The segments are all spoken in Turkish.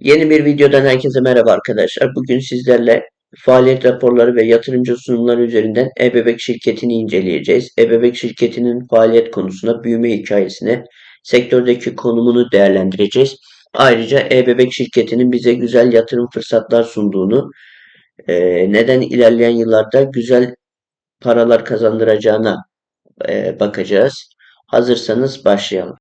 Yeni bir videodan herkese merhaba arkadaşlar. Bugün sizlerle faaliyet raporları ve yatırımcı sunumları üzerinden eBebek şirketini inceleyeceğiz. eBebek şirketinin faaliyet konusuna, büyüme hikayesine, sektördeki konumunu değerlendireceğiz. Ayrıca eBebek şirketinin bize güzel yatırım fırsatlar sunduğunu, e, neden ilerleyen yıllarda güzel paralar kazandıracağına e, bakacağız. Hazırsanız başlayalım.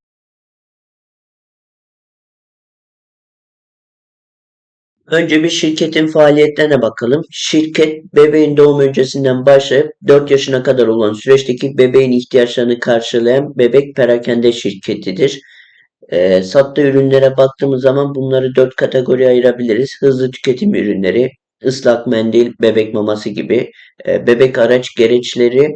Önce bir şirketin faaliyetlerine bakalım. Şirket bebeğin doğum öncesinden başlayıp 4 yaşına kadar olan süreçteki bebeğin ihtiyaçlarını karşılayan bebek perakende şirketidir. Ee, sattığı ürünlere baktığımız zaman bunları 4 kategoriye ayırabiliriz. Hızlı tüketim ürünleri, ıslak mendil, bebek maması gibi, e, bebek araç gereçleri,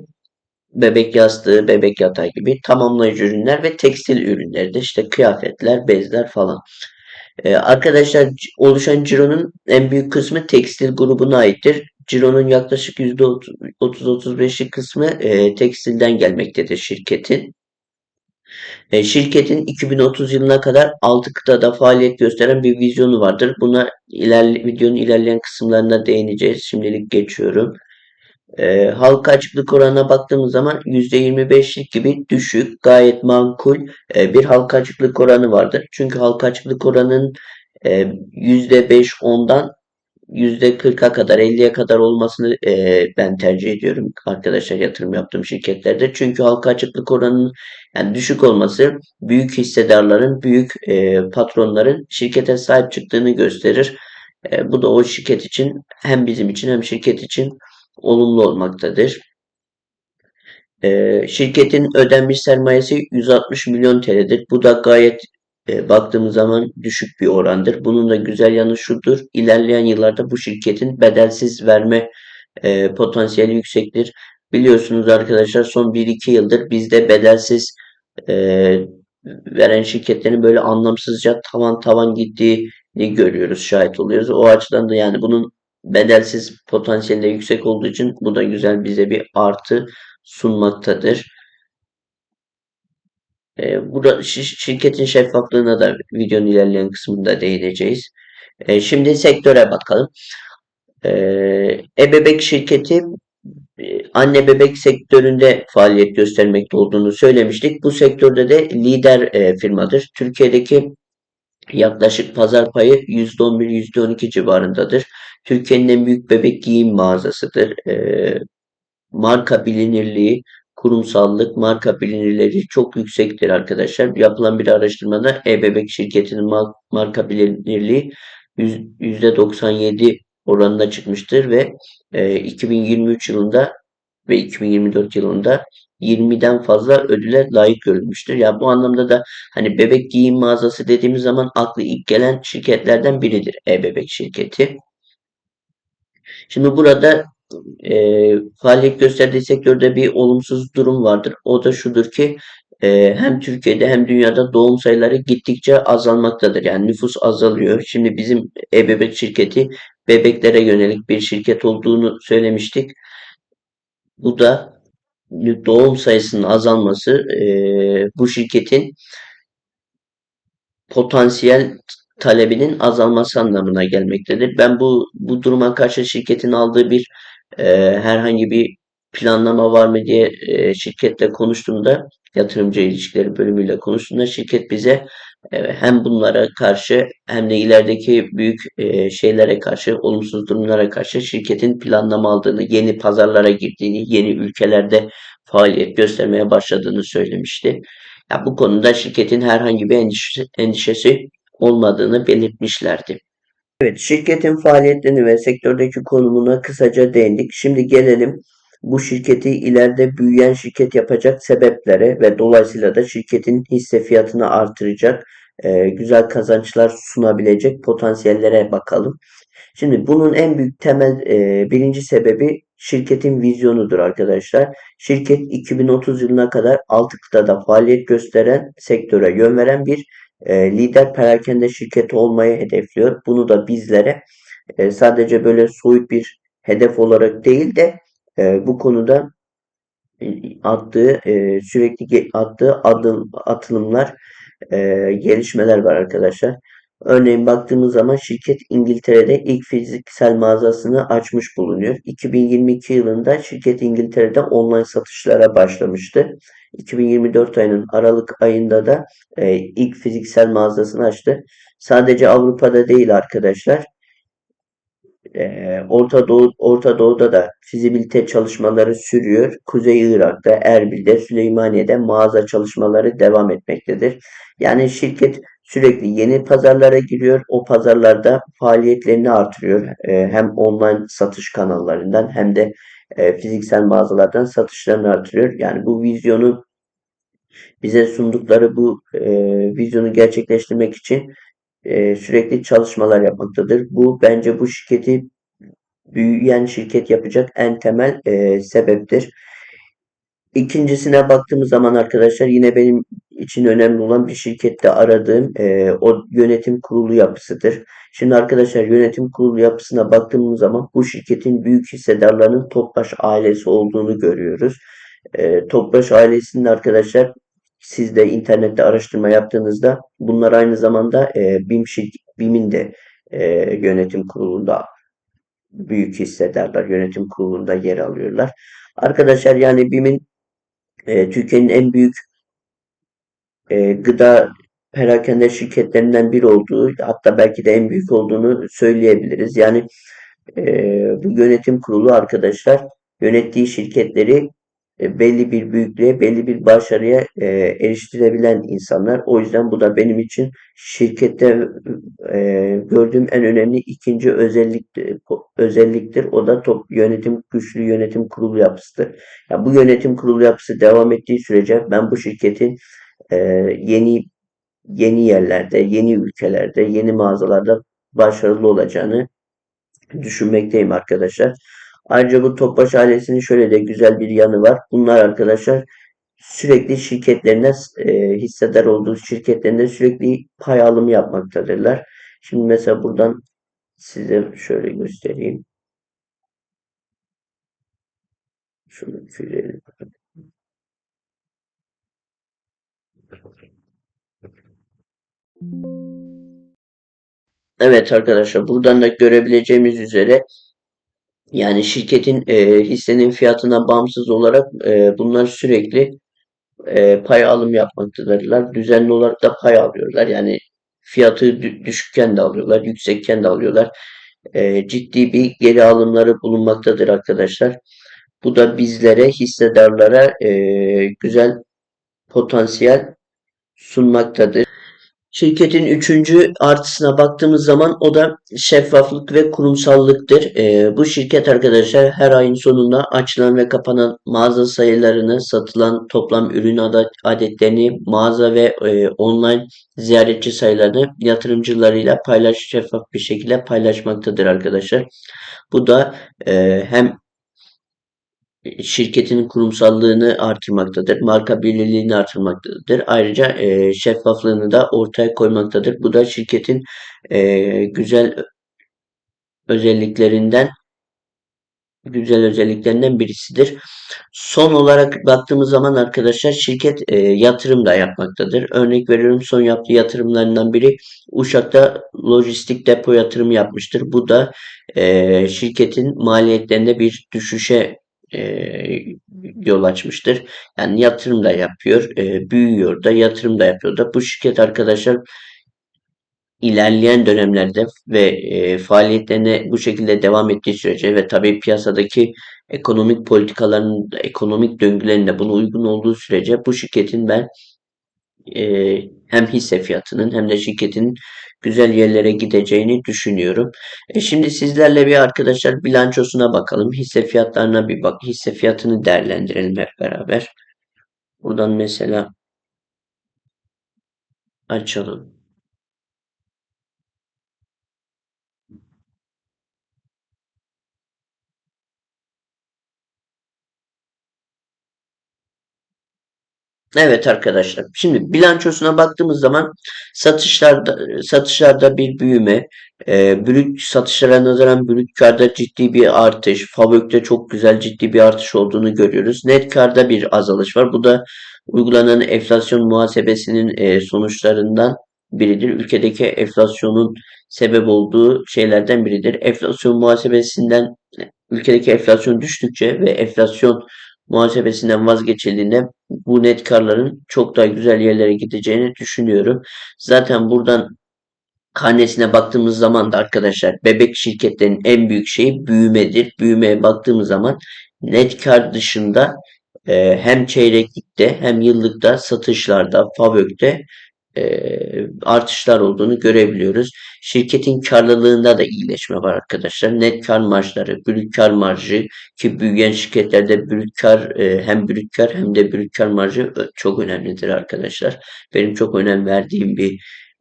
bebek yastığı, bebek yatağı gibi tamamlayıcı ürünler ve tekstil ürünleri de işte kıyafetler, bezler falan. Ee, arkadaşlar oluşan cironun en büyük kısmı tekstil grubuna aittir. Cironun yaklaşık %30-35'lik kısmı e, tekstilden gelmektedir şirketin. E, şirketin 2030 yılına kadar 6 kıtada faaliyet gösteren bir vizyonu vardır. Buna ilerle, videonun ilerleyen kısımlarına değineceğiz. Şimdilik geçiyorum. E, halka açıklık oranına baktığımız zaman %25'lik gibi düşük, gayet makul e, bir halka açıklık oranı vardır. Çünkü halka açıklık oranının e, %5 ondan %40'a kadar 50'ye kadar olmasını e, ben tercih ediyorum arkadaşlar yatırım yaptığım şirketlerde. Çünkü halka açıklık oranının yani düşük olması büyük hissedarların, büyük e, patronların şirkete sahip çıktığını gösterir. E, bu da o şirket için hem bizim için hem şirket için olumlu olmaktadır. E, şirketin ödenmiş sermayesi 160 milyon TL'dir. Bu da gayet e, baktığımız zaman düşük bir orandır. Bunun da güzel yanı şudur. İlerleyen yıllarda bu şirketin bedelsiz verme e, potansiyeli yüksektir. Biliyorsunuz arkadaşlar son 1-2 yıldır bizde bedelsiz e, veren şirketlerin böyle anlamsızca tavan tavan gittiğini görüyoruz, şahit oluyoruz. O açıdan da yani bunun bedelsiz potansiyeli yüksek olduğu için bu da güzel bize bir artı sunmaktadır. E, burada şi- şirketin şeffaflığına da videonun ilerleyen kısmında değineceğiz. E, şimdi sektöre bakalım. E, ebebek şirketi e, anne bebek sektöründe faaliyet göstermekte olduğunu söylemiştik. Bu sektörde de lider e, firmadır. Türkiye'deki yaklaşık pazar payı %11-%12 civarındadır. Türkiye'nin en büyük bebek giyim mağazasıdır. E, marka bilinirliği, kurumsallık, marka bilinirliği çok yüksektir arkadaşlar. Yapılan bir araştırmada e-bebek şirketinin mar- marka bilinirliği yüz- %97 oranına çıkmıştır ve e, 2023 yılında ve 2024 yılında 20'den fazla ödüle layık görülmüştür. Ya bu anlamda da hani bebek giyim mağazası dediğimiz zaman aklı ilk gelen şirketlerden biridir e-bebek şirketi. Şimdi burada e, faaliyet gösterdiği sektörde bir olumsuz durum vardır. O da şudur ki e, hem Türkiye'de hem dünyada doğum sayıları gittikçe azalmaktadır. Yani nüfus azalıyor. Şimdi bizim e-bebek şirketi bebeklere yönelik bir şirket olduğunu söylemiştik. Bu da doğum sayısının azalması e, bu şirketin potansiyel talebinin azalması anlamına gelmektedir. Ben bu bu duruma karşı şirketin aldığı bir e, herhangi bir planlama var mı diye e, şirketle konuştuğumda yatırımcı ilişkileri bölümüyle konuştuğumda şirket bize e, hem bunlara karşı hem de ilerideki büyük e, şeylere karşı olumsuz durumlara karşı şirketin planlama aldığını, yeni pazarlara girdiğini, yeni ülkelerde faaliyet göstermeye başladığını söylemişti. Ya bu konuda şirketin herhangi bir endişesi, endişesi olmadığını belirtmişlerdi. Evet, şirketin faaliyetlerini ve sektördeki konumuna kısaca değindik. Şimdi gelelim bu şirketi ileride büyüyen şirket yapacak sebeplere ve dolayısıyla da şirketin hisse fiyatını artıracak, e, güzel kazançlar sunabilecek potansiyellere bakalım. Şimdi bunun en büyük temel e, birinci sebebi şirketin vizyonudur arkadaşlar. Şirket 2030 yılına kadar 6 kıtada faaliyet gösteren, sektöre yön veren bir e, lider perakende şirketi olmayı hedefliyor. Bunu da bizlere e, sadece böyle soyut bir hedef olarak değil de e, bu konuda e, attığı sürekli attığı adım atılımlar gelişmeler var arkadaşlar. Örneğin baktığımız zaman şirket İngiltere'de ilk fiziksel mağazasını açmış bulunuyor. 2022 yılında şirket İngiltere'de online satışlara başlamıştı. 2024 ayının Aralık ayında da e, ilk fiziksel mağazasını açtı. Sadece Avrupa'da değil arkadaşlar. E, Orta Doğu Orta Doğu'da da fizibilite çalışmaları sürüyor. Kuzey Irak'ta, Erbil'de, Süleymaniye'de mağaza çalışmaları devam etmektedir. Yani şirket sürekli yeni pazarlara giriyor. O pazarlarda faaliyetlerini artırıyor. E, hem online satış kanallarından hem de e, fiziksel mağazalardan satışlarını artırıyor. Yani bu vizyonu bize sundukları bu e, vizyonu gerçekleştirmek için e, sürekli çalışmalar yapmaktadır. Bu bence bu şirketi büyüyen şirket yapacak en temel e, sebeptir. İkincisine baktığımız zaman arkadaşlar yine benim için önemli olan bir şirkette aradığım e, o yönetim kurulu yapısıdır. Şimdi arkadaşlar yönetim kurulu yapısına baktığımız zaman bu şirketin büyük hissedarlarının Topbaş ailesi olduğunu görüyoruz. E, Topbaş ailesinin arkadaşlar siz de internette araştırma yaptığınızda bunlar aynı zamanda e, BİM şirket, BİM'in de e, yönetim kurulunda büyük hissedarlar yönetim kurulunda yer alıyorlar. Arkadaşlar yani BİM'in e, Türkiye'nin en büyük e, gıda perakende şirketlerinden biri olduğu hatta belki de en büyük olduğunu söyleyebiliriz. Yani e, bu yönetim kurulu arkadaşlar yönettiği şirketleri e, belli bir büyüklüğe, belli bir başarıya e, eriştirebilen insanlar. O yüzden bu da benim için şirkette e, gördüğüm en önemli ikinci özelliktir. özelliktir. O da top yönetim güçlü yönetim kurulu yapısıdır. Ya bu yönetim kurulu yapısı devam ettiği sürece ben bu şirketin e, yeni yeni yerlerde, yeni ülkelerde, yeni mağazalarda başarılı olacağını düşünmekteyim arkadaşlar. Ayrıca bu Topbaş ailesinin şöyle de güzel bir yanı var. Bunlar arkadaşlar sürekli şirketlerine e, hissedar olduğu şirketlerinde sürekli pay alımı yapmaktadırlar. Şimdi mesela buradan size şöyle göstereyim. Şunu kürelim. Evet arkadaşlar buradan da görebileceğimiz üzere yani şirketin e, hissenin fiyatına bağımsız olarak e, bunlar sürekli e, pay alım yapmaktadırlar. Düzenli olarak da pay alıyorlar. Yani fiyatı düşükken de alıyorlar, yüksekken de alıyorlar. E, ciddi bir geri alımları bulunmaktadır arkadaşlar. Bu da bizlere, hissedarlara e, güzel potansiyel sunmaktadır. Şirketin üçüncü artısına baktığımız zaman o da şeffaflık ve kurumsallıktır. E, bu şirket arkadaşlar her ayın sonunda açılan ve kapanan mağaza sayılarını, satılan toplam ürün adetlerini, mağaza ve e, online ziyaretçi sayılarını yatırımcılarıyla paylaş şeffaf bir şekilde paylaşmaktadır arkadaşlar. Bu da e, hem şirketin kurumsallığını artırmaktadır. Marka birliğini artırmaktadır. Ayrıca e, şeffaflığını da ortaya koymaktadır. Bu da şirketin e, güzel özelliklerinden güzel özelliklerinden birisidir. Son olarak baktığımız zaman arkadaşlar şirket e, yatırım da yapmaktadır. Örnek veriyorum son yaptığı yatırımlarından biri Uşak'ta lojistik depo yatırımı yapmıştır. Bu da e, şirketin maliyetlerinde bir düşüşe e, yol açmıştır. Yani yatırım da yapıyor, e, büyüyor da yatırım da yapıyor da. Bu şirket arkadaşlar ilerleyen dönemlerde ve e, faaliyetlerine bu şekilde devam ettiği sürece ve tabii piyasadaki ekonomik politikaların, ekonomik döngülerinde buna uygun olduğu sürece bu şirketin ben e, hem hisse fiyatının hem de şirketin güzel yerlere gideceğini düşünüyorum. E şimdi sizlerle bir arkadaşlar bilançosuna bakalım. Hisse fiyatlarına bir bak. Hisse fiyatını değerlendirelim hep beraber. Buradan mesela açalım. Evet arkadaşlar. Şimdi bilançosuna baktığımız zaman satışlarda satışlarda bir büyüme, e, brüt satışlara nazaran brüt karda ciddi bir artış, Fabök'te çok güzel ciddi bir artış olduğunu görüyoruz. Net karda bir azalış var. Bu da uygulanan enflasyon muhasebesinin e, sonuçlarından biridir. Ülkedeki enflasyonun sebep olduğu şeylerden biridir. Enflasyon muhasebesinden ülkedeki enflasyon düştükçe ve enflasyon muhasebesinden vazgeçildiğinde bu net karların çok daha güzel yerlere gideceğini düşünüyorum. Zaten buradan karnesine baktığımız zaman da arkadaşlar bebek şirketlerin en büyük şeyi büyümedir. Büyümeye baktığımız zaman net kar dışında e, hem çeyreklikte hem yıllıkta satışlarda, FAVÖK'te e, artışlar olduğunu görebiliyoruz. Şirketin karlılığında da iyileşme var arkadaşlar. Net kar marjları, brüt kar marjı ki büyüyen şirketlerde brüt kar e, hem brüt kar hem de brüt kar marjı çok önemlidir arkadaşlar. Benim çok önem verdiğim bir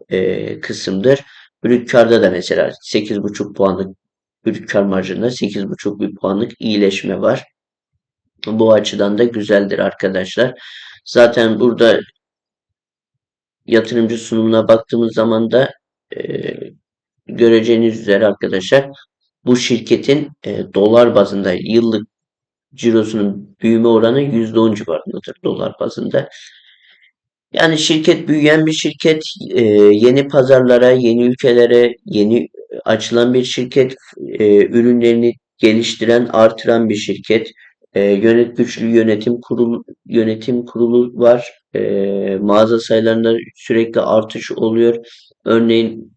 e, kısımdır. Brüt karda da mesela 8,5 puanlık brüt kar marjında 8,5 bir puanlık iyileşme var. Bu açıdan da güzeldir arkadaşlar. Zaten burada yatırımcı sunumuna baktığımız zaman da e, göreceğiniz üzere arkadaşlar bu şirketin e, dolar bazında yıllık cirosunun büyüme oranı %10 civarındadır dolar bazında. Yani şirket büyüyen bir şirket, e, yeni pazarlara, yeni ülkelere, yeni açılan bir şirket, e, ürünlerini geliştiren, artıran bir şirket. E, yönet güçlü yönetim kurulu yönetim kurulu var. E, mağaza sayılarında sürekli artış oluyor. Örneğin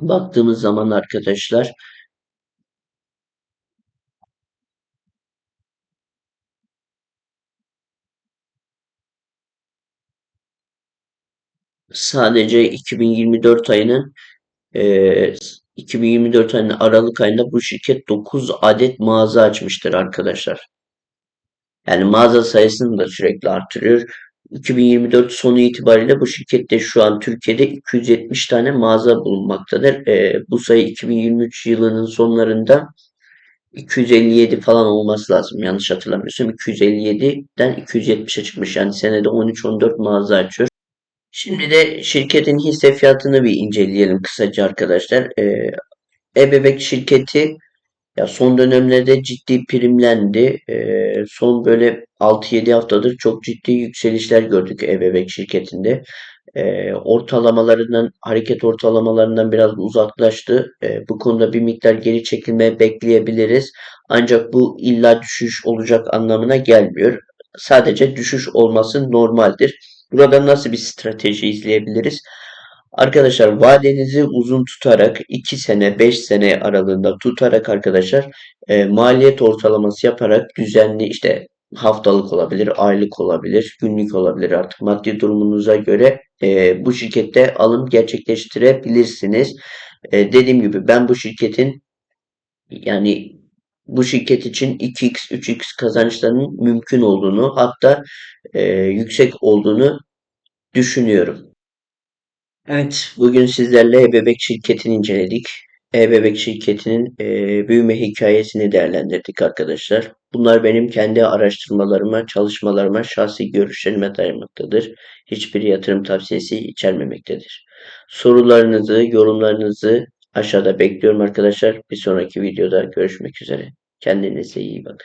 baktığımız zaman arkadaşlar sadece 2024 ayının e, 2024 ayının Aralık ayında bu şirket 9 adet mağaza açmıştır arkadaşlar. Yani mağaza sayısını da sürekli artırıyor. 2024 sonu itibariyle bu şirkette şu an Türkiye'de 270 tane mağaza bulunmaktadır. E, bu sayı 2023 yılının sonlarında 257 falan olması lazım. Yanlış hatırlamıyorsam 257'den 270'e çıkmış. Yani senede 13-14 mağaza açıyor. Şimdi de şirketin hisse fiyatını bir inceleyelim kısaca arkadaşlar. Ee, Ebebek şirketi ya son dönemlerde ciddi primlendi. Ee, son böyle 6-7 haftadır çok ciddi yükselişler gördük Ebebek şirketinde. Ee, ortalamalarından, hareket ortalamalarından biraz uzaklaştı. Ee, bu konuda bir miktar geri çekilme bekleyebiliriz. Ancak bu illa düşüş olacak anlamına gelmiyor. Sadece düşüş olması normaldir. Burada nasıl bir strateji izleyebiliriz? Arkadaşlar vadenizi uzun tutarak 2 sene 5 sene aralığında tutarak arkadaşlar e, maliyet ortalaması yaparak düzenli işte haftalık olabilir, aylık olabilir, günlük olabilir artık maddi durumunuza göre e, bu şirkette alım gerçekleştirebilirsiniz. E, dediğim gibi ben bu şirketin yani bu şirket için 2x 3x kazançlarının mümkün olduğunu hatta e, yüksek olduğunu düşünüyorum. Evet, bugün sizlerle E-Bebek şirketini inceledik. E-Bebek şirketinin e, büyüme hikayesini değerlendirdik arkadaşlar. Bunlar benim kendi araştırmalarıma, çalışmalarıma, şahsi görüşlerime dayanmaktadır. Hiçbir yatırım tavsiyesi içermemektedir. Sorularınızı, yorumlarınızı aşağıda bekliyorum arkadaşlar. Bir sonraki videoda görüşmek üzere. Kendinize iyi bakın.